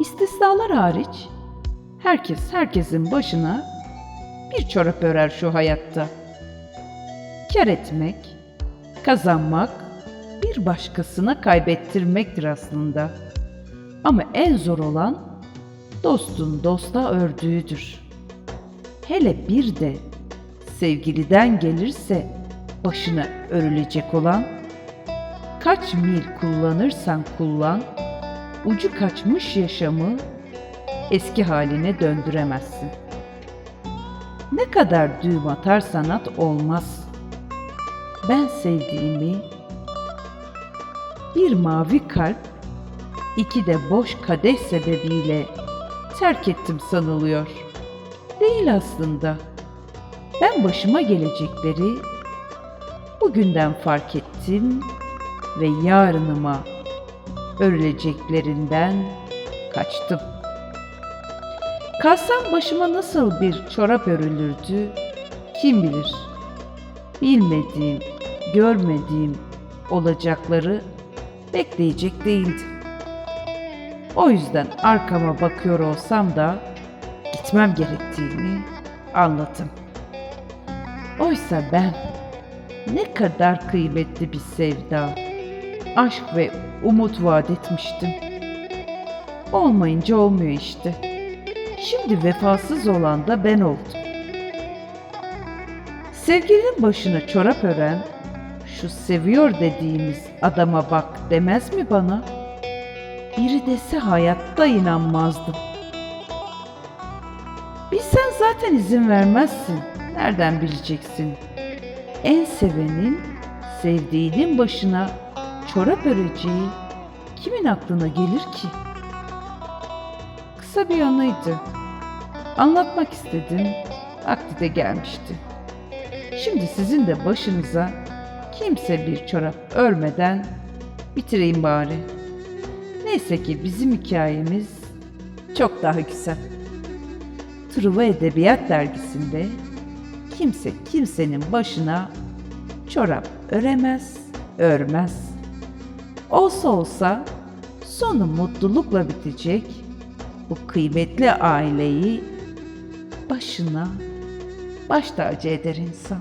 İstisnalar hariç herkes herkesin başına bir çorap örer şu hayatta. Kar etmek, kazanmak, bir başkasına kaybettirmektir aslında. Ama en zor olan dostun dosta ördüğüdür. Hele bir de sevgiliden gelirse başına örülecek olan, kaç mil kullanırsan kullan, ucu kaçmış yaşamı eski haline döndüremezsin. Ne kadar düğüm atarsan at olmaz. Ben sevdiğimi bir mavi kalp, iki de boş kadeh sebebiyle terk ettim sanılıyor. Değil aslında. Ben başıma gelecekleri bugünden fark ettim ve yarınıma örüleceklerinden kaçtım. Kalsam başıma nasıl bir çorap örülürdü kim bilir. Bilmediğim, görmediğim olacakları bekleyecek değildim. O yüzden arkama bakıyor olsam da gitmem gerektiğini anladım. Oysa ben ne kadar kıymetli bir sevda, aşk ve umut vaat etmiştim. Olmayınca olmuyor işte. Şimdi vefasız olan da ben oldum. Sevgilinin başına çorap ören, şu seviyor dediğimiz adama bak demez mi bana? Biri dese hayatta inanmazdım. Bilsen zaten izin vermezsin. Nereden bileceksin? En sevenin sevdiğinin başına çorap öreceği kimin aklına gelir ki? Kısa bir anıydı. Anlatmak istedim. Vakti de gelmişti. Şimdi sizin de başınıza kimse bir çorap örmeden bitireyim bari. Neyse ki bizim hikayemiz çok daha güzel. Truva Edebiyat Dergisi'nde kimse kimsenin başına çorap öremez, örmez. Olsa olsa sonu mutlulukla bitecek bu kıymetli aileyi başına baş tacı eder insan.